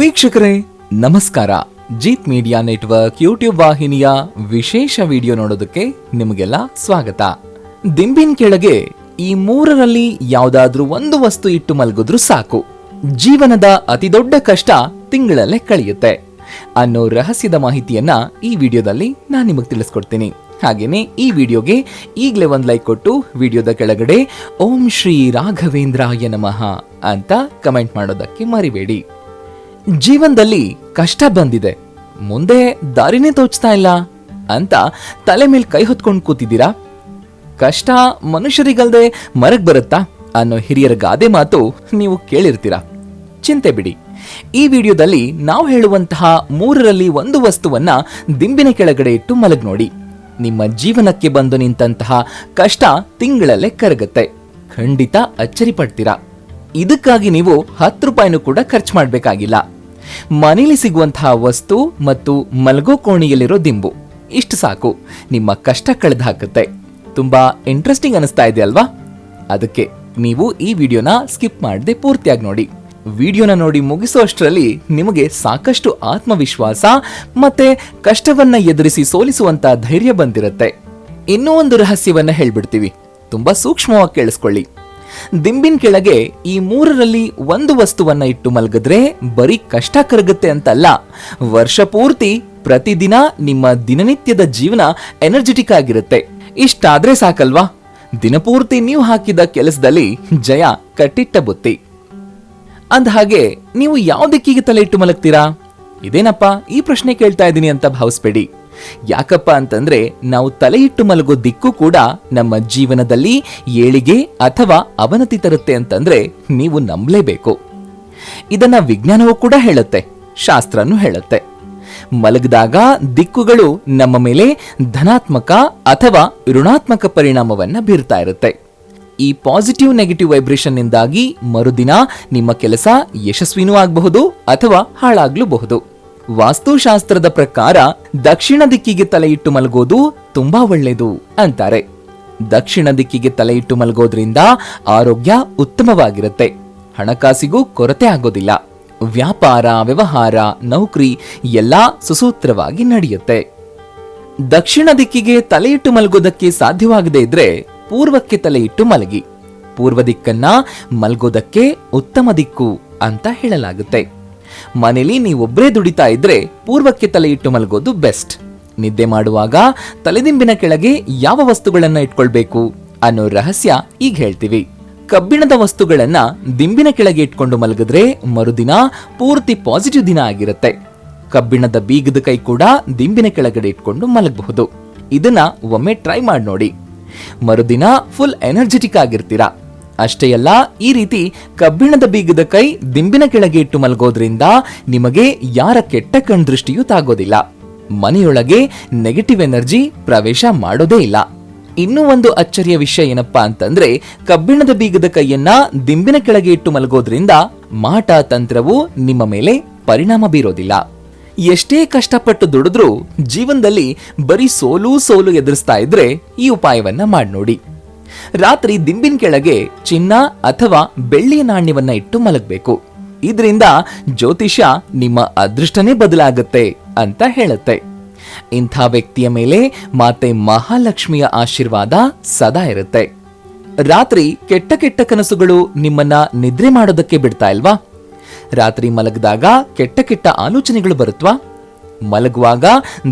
ವೀಕ್ಷಕರೇ, ನಮಸ್ಕಾರ. Jeet media network YouTube ವಾಹಿನಿಯ ವಿಶೇಷ ವಿಡಿಯೋ ನೋಡೋದಕ್ಕೆ ನಿಮಗೆಲ್ಲ ಸ್ವಾಗತ. ದಿಂಬಿನ ಕೆಳಗೆ ಈ ಮೂರರಲ್ಲಿ ಯಾವುದಾದ್ರೂ ಒಂದು ವಸ್ತು ಇಟ್ಟು ಮಲಗಿದ್ರು ಸಾಕು. ಜೀವನದ ಅತಿದೊಡ್ಡ ಕಷ್ಟ ತಿಂಗಳಲ್ಲೇ ಕಳೆಯುತ್ತೆ. ಅನ್ನೋ ರಹಸ್ಯದ ಮಾಹಿತಿಯನ್ನ ಈ ವಿಡಿಯೋದಲ್ಲಿ ನಾನು ನಿಮಗೆ ತಿಳಿಸ್ಕೊಡ್ತೀನಿ. ಹಾಗೇನೆ ಈ ವಿಡಿಯೋಗೆ ಈಗಲೇ ಒಂದು ಲೈಕ್ ಕೊಟ್ಟು ವಿಡಿಯೋದ ಕೆಳಗಡೆ ಓಂ ಶ್ರೀ ರಾಘವೇಂದ್ರಾಯ ನಮಃ ಅಂತ ಕಮೆಂಟ್ ಮಾಡೋದಕ್ಕೆ ಮರಿಬೇಡಿ. ಜೀವನದಲ್ಲಿ ಕಷ್ಟ ಬಂದಿದೆ. ಮುಂದೆ ದಾರಿನೇ ತೋಚ್ತಾ ಇಲ್ಲ ಅಂತ ತಲೆ ಮೇಲೆ ಕೈ ಹೊತ್ಕೊಂಡು ಕೂತಿದ್ದೀರಾ? ಕಷ್ಟ ಮನುಷ್ಯರಿಗಲ್ದೆ ಮರಗ್ ಬರುತ್ತಾ ಅನ್ನೋ ಹಿರಿಯರ ಗಾದೆ ಮಾತು ನೀವು ಕೇಳಿರ್ತೀರಾ? ಚಿಂತೆ ಬಿಡಿ. ಈ ವಿಡಿಯೋದಲ್ಲಿ ನಾವು ಹೇಳುವಂತಹ ಮೂರರಲ್ಲಿ ಒಂದು ವಸ್ತುವನ್ನ ದಿಂಬಿನ ಕೆಳಗಡೆ ಇಟ್ಟು ಮಲಗ್ ನೋಡಿ. ನಿಮ್ಮ ಜೀವನಕ್ಕೆ ಬಂದು ನಿಂತಹ ಕಷ್ಟ ತಿಂಗಳಲ್ಲೇ ಕರಗತ್ತೆ. ಖಂಡಿತ ಅಚ್ಚರಿ ಪಡ್ತೀರಾ? ಇದಕ್ಕಾಗಿ ನೀವು ಹತ್ತು ರೂಪಾಯಿನೂ ಕೂಡ ಖರ್ಚು ಮಾಡಬೇಕಾಗಿಲ್ಲ. ಮನೇಲಿ ಸಿಗುವಂತಹ ವಸ್ತು ಮತ್ತು ಮಲಗೋ ಕೋಣೆಯಲ್ಲಿರೋ ದಿಂಬು. ಇಷ್ಟು ಸಾಕು. ನಿಮ್ಮ ಕಷ್ಟ ಕಳೆದು ಹಾಕುತ್ತೆ. ತುಂಬಾ ಇಂಟ್ರೆಸ್ಟಿಂಗ್ ಅನಿಸ್ತಾ ಇದೆ ಅಲ್ವಾ? ಅದಕ್ಕೆ ನೀವು ಈ ವಿಡಿಯೋನ ಸ್ಕಿಪ್ ಮಾಡದೆ ಪೂರ್ತಿಯಾಗಿ ನೋಡಿ. ವಿಡಿಯೋನ ನೋಡಿ ಮುಗಿಸೋಷ್ಟರಲ್ಲಿ ನಿಮಗೆ ಸಾಕಷ್ಟು ಆತ್ಮವಿಶ್ವಾಸ ಮತ್ತೆ ಕಷ್ಟವನ್ನ ಎದುರಿಸಿ ಸೋಲಿಸುವಂತ ಧೈರ್ಯ ಬಂದಿರುತ್ತೆ. ಇನ್ನೂ ಒಂದು ರಹಸ್ಯವನ್ನ ಹೇಳ್ಬಿಡ್ತೀವಿ. ತುಂಬಾ ಸೂಕ್ಷ್ಮವಾಗಿ ಕೇಳಿಸ್ಕೊಳ್ಳಿ. ದಿಂಬಿನ ಕೆಳಗೆ ಈ ಮೂರರಲ್ಲಿ ಒಂದು ವಸ್ತುವನ್ನ ಇಟ್ಟು ಮಲಗಿದ್ರೆ ಬರೀ ಕಷ್ಟ ಕರಗುತ್ತೆ ಅಂತಲ್ಲ. ವರ್ಷ ಪೂರ್ತಿ ಪ್ರತಿದಿನ ನಿಮ್ಮ ದಿನನಿತ್ಯದ ಜೀವನ ಎನರ್ಜೆಟಿಕ್ ಆಗಿರುತ್ತೆ. ಇಷ್ಟಾದ್ರೆ ಸಾಕಲ್ವಾ? ದಿನಪೂರ್ತಿ ನೀವು ಹಾಕಿದ ಕೆಲಸದಲ್ಲಿ ಜಯ ಕಟ್ಟಿಟ್ಟ ಬುತ್ತಿ. ಹಾಗೆ ನೀವು ಯಾವ ದಿಕ್ಕಿಗೆ ತಲೆ ಇಟ್ಟು ಮಲಗ್ತೀರಾ? ಇದೇನಪ್ಪ ಈ ಪ್ರಶ್ನೆ ಕೇಳ್ತಾ ಇದ್ದೀನಿ ಅಂತ ಭಾವಿಸ್ಬೇಡಿ. ಯಾಕಪ್ಪ ಅಂತಂದ್ರೆ ನಾವು ತಲೆ ಇಟ್ಟು ಮಲಗೋ ದಿಕ್ಕು ಕೂಡ ನಮ್ಮ ಜೀವನದಲ್ಲಿ ಏಳಿಗೆ ಅಥವಾ ಅವನತಿ ತರುತ್ತೆ ಅಂತಂದ್ರೆ ನೀವು ನಂಬಲೇಬೇಕು. ಇದನ್ನ ವಿಜ್ಞಾನವೂ ಕೂಡ ಹೇಳುತ್ತೆ, ಶಾಸ್ತ್ರನೂ ಹೇಳುತ್ತೆ. ಮಲಗಿದಾಗ ದಿಕ್ಕುಗಳು ನಮ್ಮ ಮೇಲೆ ಧನಾತ್ಮಕ ಅಥವಾ ಋಣಾತ್ಮಕ ಪರಿಣಾಮವನ್ನ ಬೀರ್ತಾ ಇರುತ್ತೆ. ಈ ಪಾಸಿಟಿವ್ ನೆಗೆಟಿವ್ ವೈಬ್ರೇಷನ್ ನಿಂದಾಗಿ ಮರುದಿನ ನಿಮ್ಮ ಕೆಲಸ ಯಶಸ್ವಿನೂ ಆಗಬಹುದು ಅಥವಾ ಹಾಳಾಗ್ಲೂಬಹುದು. ವಾಸ್ತುಶಾಸ್ತ್ರದ ಪ್ರಕಾರ ದಕ್ಷಿಣ ದಿಕ್ಕಿಗೆ ತಲೆಯಿಟ್ಟು ಮಲಗೋದು ತುಂಬಾ ಒಳ್ಳೆಯದು ಅಂತಾರೆ. ದಕ್ಷಿಣ ದಿಕ್ಕಿಗೆ ತಲೆಯಿಟ್ಟು ಮಲಗೋದ್ರಿಂದ ಆರೋಗ್ಯ ಉತ್ತಮವಾಗಿರುತ್ತೆ. ಹಣಕಾಸಿಗೂ ಕೊರತೆ ಆಗೋದಿಲ್ಲ. ವ್ಯಾಪಾರ, ವ್ಯವಹಾರ, ನೌಕರಿ ಎಲ್ಲಾ ಸುಸೂತ್ರವಾಗಿ ನಡೆಯುತ್ತೆ. ದಕ್ಷಿಣ ದಿಕ್ಕಿಗೆ ತಲೆಯಿಟ್ಟು ಮಲಗೋದಕ್ಕೆ ಸಾಧ್ಯವಾಗದೇ ಇದ್ರೆ ಪೂರ್ವಕ್ಕೆ ತಲೆಯಿಟ್ಟು ಮಲಗಿ. ಪೂರ್ವ ದಿಕ್ಕನ್ನ ಮಲಗೋದಕ್ಕೆ ಉತ್ತಮ ದಿಕ್ಕು ಅಂತ ಹೇಳಲಾಗುತ್ತೆ. ಮನೇಲಿ ನೀವೊಬ್ಬರೇ ದುಡಿತಾ ಇದ್ರೆ ಪೂರ್ವಕ್ಕೆ ತಲೆ ಇಟ್ಟು ಮಲಗೋದು ಬೆಸ್ಟ್. ನಿದ್ದೆ ಮಾಡುವಾಗ ತಲೆದಿಂಬಿನ ಕೆಳಗೆ ಯಾವ ವಸ್ತುಗಳನ್ನ ಇಟ್ಕೊಳ್ಬೇಕು ಅನ್ನೋ ರಹಸ್ಯ ಈಗ ಹೇಳ್ತೀವಿ. ಕಬ್ಬಿಣದ ವಸ್ತುಗಳನ್ನ ದಿಂಬಿನ ಕೆಳಗೆ ಇಟ್ಕೊಂಡು ಮಲಗಿದ್ರೆ ಮರುದಿನ ಪೂರ್ತಿ ಪಾಸಿಟಿವ್ ದಿನ ಆಗಿರುತ್ತೆ. ಕಬ್ಬಿಣದ ಬೀಗದ ಕೈ ಕೂಡ ದಿಂಬಿನ ಕೆಳಗಡೆ ಇಟ್ಕೊಂಡು ಮಲಗಬಹುದು. ಇದನ್ನ ಒಮ್ಮೆ ಟ್ರೈ ಮಾಡಿ ನೋಡಿ ಮರುದಿನ ಫುಲ್ ಎನರ್ಜೆಟಿಕ್ ಆಗಿರ್ತೀರಾ. ಅಷ್ಟೇ ಅಲ್ಲ, ಈ ರೀತಿ ಕಬ್ಬಿಣದ ಬೀಗದ ಕೈ ದಿಂಬಿನ ಕೆಳಗೆ ಇಟ್ಟು ಮಲಗೋದ್ರಿಂದ ನಿಮಗೆ ಯಾರ ಕೆಟ್ಟ ಕಣ್ದೃಷ್ಟಿಯೂ ತಾಗೋದಿಲ್ಲ. ಮನೆಯೊಳಗೆ ನೆಗೆಟಿವ್ ಎನರ್ಜಿ ಪ್ರವೇಶ ಮಾಡೋದೇ ಇಲ್ಲ. ಇನ್ನೂ ಒಂದು ಅಚ್ಚರಿಯ ವಿಷಯ ಏನಪ್ಪಾ ಅಂತಂದ್ರೆ, ಕಬ್ಬಿಣದ ಬೀಗದ ಕೈಯನ್ನ ದಿಂಬಿನ ಕೆಳಗೆ ಇಟ್ಟು ಮಲಗೋದ್ರಿಂದ ಮಾಟ ತಂತ್ರವು ನಿಮ್ಮ ಮೇಲೆ ಪರಿಣಾಮ ಬೀರೋದಿಲ್ಲ. ಎಷ್ಟೇ ಕಷ್ಟಪಟ್ಟು ದುಡಿದ್ರೂ ಜೀವನದಲ್ಲಿ ಬರೀ ಸೋಲು ಸೋಲು ಎದುರಿಸ್ತಾ ಇದ್ರೆ ಈ ಉಪಾಯವನ್ನ ಮಾಡಿ ನೋಡಿ ರಾತ್ರಿ ದಿಂಬಿನ ಕೆಳಗೆ ಚಿನ್ನ ಅಥವಾ ಬೆಳ್ಳಿಯ ನಾಣ್ಯವನ್ನ ಇಟ್ಟು ಮಲಗಬೇಕು. ಇದರಿಂದ ಜ್ಯೋತಿಷ್ಯ ನಿಮ್ಮ ಅದೃಷ್ಟನೇ ಬದಲಾಗುತ್ತೆ ಅಂತ ಹೇಳುತ್ತೆ. ಇಂಥ ವ್ಯಕ್ತಿಯ ಮೇಲೆ ಮಾತೆ ಮಹಾಲಕ್ಷ್ಮಿಯ ಆಶೀರ್ವಾದ ಸದಾ ಇರುತ್ತೆ. ರಾತ್ರಿ ಕೆಟ್ಟ ಕೆಟ್ಟ ಕನಸುಗಳು ನಿಮ್ಮನ್ನ ನಿದ್ರೆ ಮಾಡೋದಕ್ಕೆ ಬಿಡ್ತಾ ಇಲ್ವಾ? ರಾತ್ರಿ ಮಲಗಿದಾಗ ಕೆಟ್ಟ ಕೆಟ್ಟ ಆಲೋಚನೆಗಳು ಬರುತ್ವಾ? ಮಲಗುವಾಗ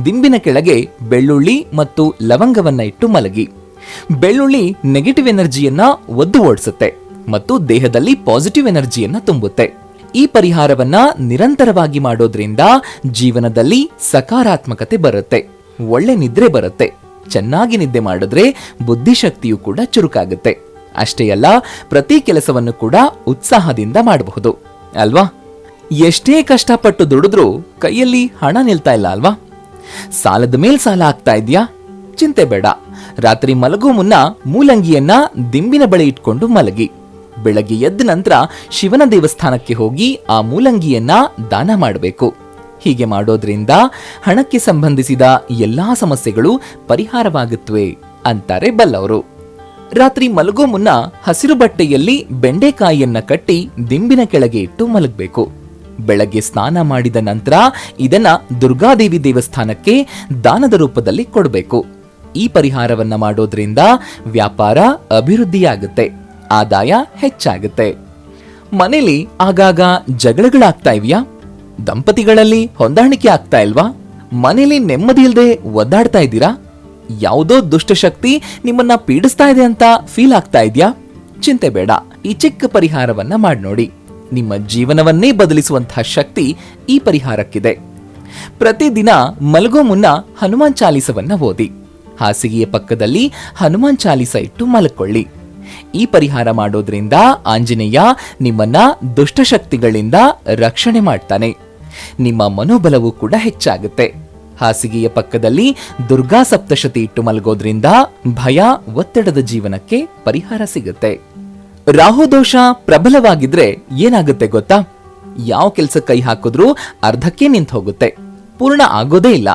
ದಿಂಬಿನ ಕೆಳಗೆ ಬೆಳ್ಳುಳ್ಳಿ ಮತ್ತು ಲವಂಗವನ್ನ ಇಟ್ಟು ಮಲಗಿ. ಬೆಳ್ಳುಳ್ಳಿ ನೆಗೆಟಿವ್ ಎನರ್ಜಿಯನ್ನ ಒದ್ದು ಓಡಿಸುತ್ತೆ ಮತ್ತು ದೇಹದಲ್ಲಿ ಪಾಸಿಟಿವ್ ಎನರ್ಜಿಯನ್ನ ತುಂಬುತ್ತೆ. ಈ ಪರಿಹಾರವನ್ನ ನಿರಂತರವಾಗಿ ಮಾಡೋದ್ರಿಂದ ಜೀವನದಲ್ಲಿ ಸಕಾರಾತ್ಮಕತೆ ಬರುತ್ತೆ, ಒಳ್ಳೆ ನಿದ್ರೆ ಬರುತ್ತೆ, ಚೆನ್ನಾಗಿ ನಿದ್ದೆ ಮಾಡಿದ್ರೆ ಬುದ್ಧಿಶಕ್ತಿಯು ಕೂಡ ಚುರುಕಾಗುತ್ತೆ. ಅಷ್ಟೇ ಅಲ್ಲ, ಪ್ರತಿ ಕೆಲಸವನ್ನು ಕೂಡ ಉತ್ಸಾಹದಿಂದ ಮಾಡಬಹುದು, ಅಲ್ವಾ? ಎಷ್ಟೇ ಕಷ್ಟಪಟ್ಟು ದುಡಿದ್ರೂ ಕೈಯಲ್ಲಿ ಹಣ ನಿಲ್ತಾ ಇಲ್ಲ ಅಲ್ವಾ? ಸಾಲದ ಮೇಲ್ ಸಾಲ ಆಗ್ತಾ ಇದೆಯಾ? ಚಿಂತೆ ಬೇಡ. ರಾತ್ರಿ ಮಲಗೋ ಮುನ್ನ ಮೂಲಂಗಿಯನ್ನ ದಿಂಬಿನ ಬಳಿ ಇಟ್ಕೊಂಡು ಮಲಗಿ. ಬೆಳಗ್ಗೆ ಎದ್ದ ನಂತರ ಶಿವನ ದೇವಸ್ಥಾನಕ್ಕೆ ಹೋಗಿ ಆ ಮೂಲಂಗಿಯನ್ನ ದಾನ ಮಾಡಬೇಕು. ಹೀಗೆ ಮಾಡೋದ್ರಿಂದ ಹಣಕ್ಕೆ ಸಂಬಂಧಿಸಿದ ಎಲ್ಲಾ ಸಮಸ್ಯೆಗಳು ಪರಿಹಾರವಾಗುತ್ತವೆ ಅಂತಾರೆ ಬಲ್ಲವರು. ರಾತ್ರಿ ಮಲಗೋ ಮುನ್ನ ಹಸಿರು ಬಟ್ಟೆಯಲ್ಲಿ ಬೆಂಡೆಕಾಯಿಯನ್ನ ಕಟ್ಟಿ ದಿಂಬಿನ ಕೆಳಗೆ ಇಟ್ಟು ಮಲಗಬೇಕು. ಬೆಳಗ್ಗೆ ಸ್ನಾನ ಮಾಡಿದ ನಂತರ ಇದನ್ನ ದುರ್ಗಾದೇವಿ ದೇವಸ್ಥಾನಕ್ಕೆ ದಾನದ ರೂಪದಲ್ಲಿ ಕೊಡಬೇಕು. ಈ ಪರಿಹಾರವನ್ನ ಮಾಡೋದ್ರಿಂದ ವ್ಯಾಪಾರ ಅಭಿವೃದ್ಧಿಯಾಗುತ್ತೆ, ಆದಾಯ ಹೆಚ್ಚಾಗುತ್ತೆ. ಮನೇಲಿ ಆಗಾಗ ಜಗಳಗಳಾಗ್ತಾ ಇವ್ಯಾ? ದಂಪತಿಗಳಲ್ಲಿ ಹೊಂದಾಣಿಕೆ ಆಗ್ತಾ ಇಲ್ವಾ? ಮನೇಲಿ ನೆಮ್ಮದಿ ಇಲ್ಲದೆ ಒದ್ದಾಡ್ತಾ ಇದ್ದೀರಾ? ಯಾವುದೋ ದುಷ್ಟಶಕ್ತಿ ನಿಮ್ಮನ್ನ ಪೀಡಿಸ್ತಾ ಇದೆ ಅಂತ ಫೀಲ್ ಆಗ್ತಾ ಇದ್ಯಾ? ಚಿಂತೆ ಬೇಡ, ಈ ಚಿಕ್ಕ ಪರಿಹಾರವನ್ನ ಮಾಡಿ ನೋಡಿ. ನಿಮ್ಮ ಜೀವನವನ್ನೇ ಬದಲಿಸುವಂತಹ ಶಕ್ತಿ ಈ ಪರಿಹಾರಕ್ಕಿದೆ. ಪ್ರತಿದಿನ ಮಲಗೋ ಮುನ್ನ ಹನುಮಾನ್ ಚಾಲಿಸವನ್ನ ಓದಿ. ಹಾಸಿಗೆಯ ಪಕ್ಕದಲ್ಲಿ ಹನುಮಾನ್ ಚಾಲಿಸ ಇಟ್ಟು ಮಲ್ಕೊಳ್ಳಿ. ಈ ಪರಿಹಾರ ಮಾಡೋದ್ರಿಂದ ಆಂಜನೇಯ ನಿಮ್ಮನ್ನ ದುಷ್ಟಶಕ್ತಿಗಳಿಂದ ರಕ್ಷಣೆ ಮಾಡ್ತಾನೆ. ನಿಮ್ಮ ಮನೋಬಲವೂ ಕೂಡ ಹೆಚ್ಚಾಗುತ್ತೆ. ಹಾಸಿಗೆಯ ಪಕ್ಕದಲ್ಲಿ ದುರ್ಗಾ ಸಪ್ತಶತಿ ಇಟ್ಟು ಮಲಗೋದ್ರಿಂದ ಭಯ, ಒತ್ತಡದ ಜೀವನಕ್ಕೆ ಪರಿಹಾರ ಸಿಗುತ್ತೆ. ರಾಹುದೋಷ ಪ್ರಬಲವಾಗಿದ್ರೆ ಏನಾಗುತ್ತೆ ಗೊತ್ತಾ? ಯಾವ ಕೆಲಸ ಕೈ ಹಾಕಿದ್ರೂ ಅರ್ಧಕ್ಕೆ ನಿಂತು ಹೋಗುತ್ತೆ ಪೂರ್ಣ ಆಗೋದೇ ಇಲ್ಲ.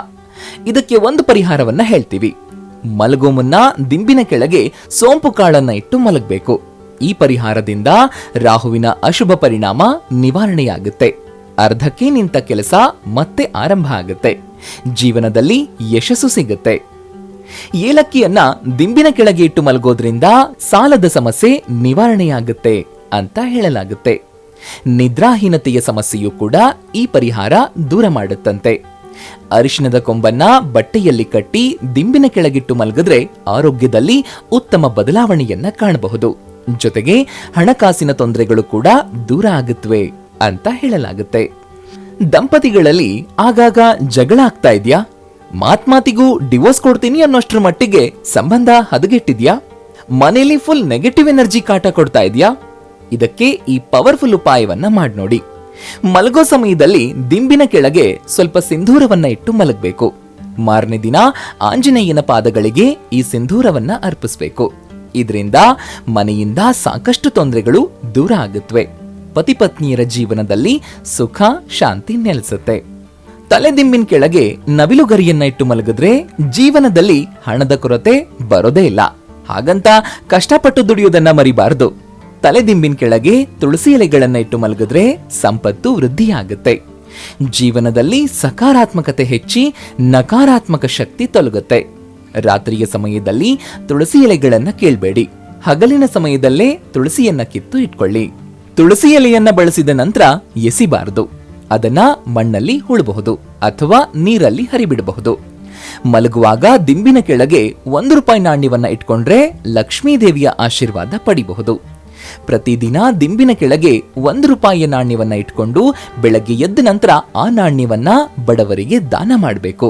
ಇದಕ್ಕೆ ಒಂದು ಪರಿಹಾರವನ್ನ ಹೇಳ್ತೀವಿ. ಮಲಗೋ ಮುನ್ನ ದಿಂಬಿನ ಕೆಳಗೆ ಸೋಂಪು ಕಾಳನ್ನ ಇಟ್ಟು ಮಲಗಬೇಕು. ಈ ಪರಿಹಾರದಿಂದ ರಾಹುವಿನ ಅಶುಭ ಪರಿಣಾಮ ನಿವಾರಣೆಯಾಗುತ್ತೆ. ಅರ್ಧಕ್ಕೆ ನಿಂತ ಕೆಲಸ ಮತ್ತೆ ಆರಂಭ ಆಗುತ್ತೆ. ಜೀವನದಲ್ಲಿ ಯಶಸ್ಸು ಸಿಗುತ್ತೆ. ಏಲಕ್ಕಿಯನ್ನ ದಿಂಬಿನ ಕೆಳಗೆ ಇಟ್ಟು ಮಲಗೋದ್ರಿಂದ ಸಾಲದ ಸಮಸ್ಯೆ ನಿವಾರಣೆಯಾಗುತ್ತೆ ಅಂತ ಹೇಳಲಾಗುತ್ತೆ. ನಿದ್ರಾಹೀನತೆಯ ಸಮಸ್ಯೆಯೂ ಕೂಡ ಈ ಪರಿಹಾರ ದೂರ ಮಾಡುತ್ತಂತೆ. ಅರಿಶಿಣದ ಕೊಂಬನ್ನ ಬಟ್ಟೆಯಲ್ಲಿ ಕಟ್ಟಿ ದಿಂಬಿನ ಕೆಳಗಿಟ್ಟು ಮಲಗಿದ್ರೆ ಆರೋಗ್ಯದಲ್ಲಿ ಉತ್ತಮ ಬದಲಾವಣೆಯನ್ನ ಕಾಣಬಹುದು. ಜೊತೆಗೆ ಹಣಕಾಸಿನ ತೊಂದರೆಗಳು ಕೂಡ ದೂರ ಆಗುತ್ತವೆ ಅಂತ ಹೇಳಲಾಗುತ್ತೆ. ದಂಪತಿಗಳಲ್ಲಿ ಆಗಾಗ ಜಗಳ ಆಗ್ತಾ ಇದ್ಯಾ? ಮಾತ್ಮಾತಿಗೂ ಡಿವೋರ್ಸ್ ಕೊಡ್ತೀನಿ ಅನ್ನೋಷ್ಟರ ಮಟ್ಟಿಗೆ ಸಂಬಂಧ ಹದಗೆಟ್ಟಿದ್ಯಾ? ಮನೇಲಿ ಫುಲ್ ನೆಗೆಟಿವ್ ಎನರ್ಜಿ ಕಾಟ ಕೊಡ್ತಾ ಇದೆಯಾ? ಇದಕ್ಕೆ ಈ ಪವರ್ಫುಲ್ ಉಪಾಯವನ್ನ ಮಾಡಿ ನೋಡಿ ಮಲಗೋ ಸಮಯದಲ್ಲಿ ದಿಂಬಿನ ಕೆಳಗೆ ಸ್ವಲ್ಪ ಸಿಂಧೂರವನ್ನ ಇಟ್ಟು ಮಲಗಬೇಕು. ಮಾರನೇ ದಿನ ಆಂಜನೇಯನ ಪಾದಗಳಿಗೆ ಈ ಸಿಂಧೂರವನ್ನ ಅರ್ಪಿಸಬೇಕು. ಇದರಿಂದ ಮನೆಯಿಂದ ಸಾಕಷ್ಟು ತೊಂದರೆಗಳು ದೂರ ಆಗುತ್ತವೆ ಪತಿ ಪತ್ನಿಯರ ಜೀವನದಲ್ಲಿ ಸುಖ, ಶಾಂತಿ ನೆಲೆಸುತ್ತೆ. ತಲೆದಿಂಬಿನ ಕೆಳಗೆ ನವಿಲುಗರಿಯನ್ನ ಇಟ್ಟು ಮಲಗಿದ್ರೆ ಜೀವನದಲ್ಲಿ ಹಣದ ಕೊರತೆ ಬರೋದೇ ಇಲ್ಲ. ಹಾಗಂತ ಕಷ್ಟಪಟ್ಟು ದುಡಿಯೋದನ್ನ ಮರಿಬಾರದು. ತಲೆದಿಂಬಿನ ಕೆಳಗೆ ತುಳಸಿ ಎಲೆಗಳನ್ನ ಇಟ್ಟು ಮಲಗಿದ್ರೆ ಸಂಪತ್ತು ವೃದ್ಧಿಯಾಗುತ್ತೆ. ಜೀವನದಲ್ಲಿ ಸಕಾರಾತ್ಮಕತೆ ಹೆಚ್ಚಿ ನಕಾರಾತ್ಮಕ ಶಕ್ತಿ ತೊಲಗುತ್ತೆ. ರಾತ್ರಿಯ ಸಮಯದಲ್ಲಿ ತುಳಸಿ ಎಲೆಗಳನ್ನ ಕೇಳಬೇಡಿ. ಹಗಲಿನ ಸಮಯದಲ್ಲೇ ತುಳಸಿಯನ್ನ ಕಿತ್ತು ಇಟ್ಕೊಳ್ಳಿ. ತುಳಸಿ ಎಲೆಯನ್ನ ಬಳಸಿದ ನಂತರ ಎಸಿಬಾರದು. ಅದನ್ನ ಮಣ್ಣಲ್ಲಿ ಹುಳಬಹುದು ಅಥವಾ ನೀರಲ್ಲಿ ಹರಿಬಿಡಬಹುದು. ಮಲಗುವಾಗ ದಿಂಬಿನ ಕೆಳಗೆ ಒಂದು ರೂಪಾಯಿ ನಾಣ್ಯವನ್ನ ಇಟ್ಕೊಂಡ್ರೆ ಲಕ್ಷ್ಮೀದೇವಿಯ ಆಶೀರ್ವಾದ ಪಡಿಬಹುದು. ಪ್ರತಿದಿನ ದಿಂಬಿನ ಕೆಳಗೆ ಒಂದು ರೂಪಾಯಿಯ ನಾಣ್ಯವನ್ನ ಇಟ್ಕೊಂಡು ಬೆಳಗ್ಗೆ ಎದ್ದ ನಂತರ ಆ ನಾಣ್ಯವನ್ನ ಬಡವರಿಗೆ ದಾನ ಮಾಡಬೇಕು.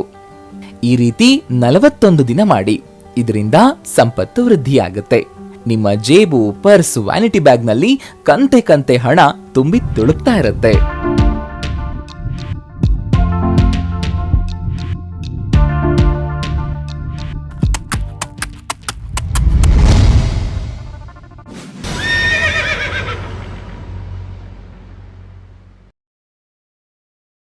ಈ ರೀತಿ ನಲವತ್ತೊಂದು ದಿನ ಮಾಡಿ, ಇದರಿಂದ ಸಂಪತ್ತು ವೃದ್ಧಿಯಾಗುತ್ತೆ. ನಿಮ್ಮ ಜೇಬು, ಪರ್ಸ್, ವ್ಯಾನಿಟಿ ಬ್ಯಾಗ್ನಲ್ಲಿ ಕಂತೆ ಕಂತೆ ಹಣ ತುಂಬಿ ತುಳುಕ್ತಾ ಇರುತ್ತೆ.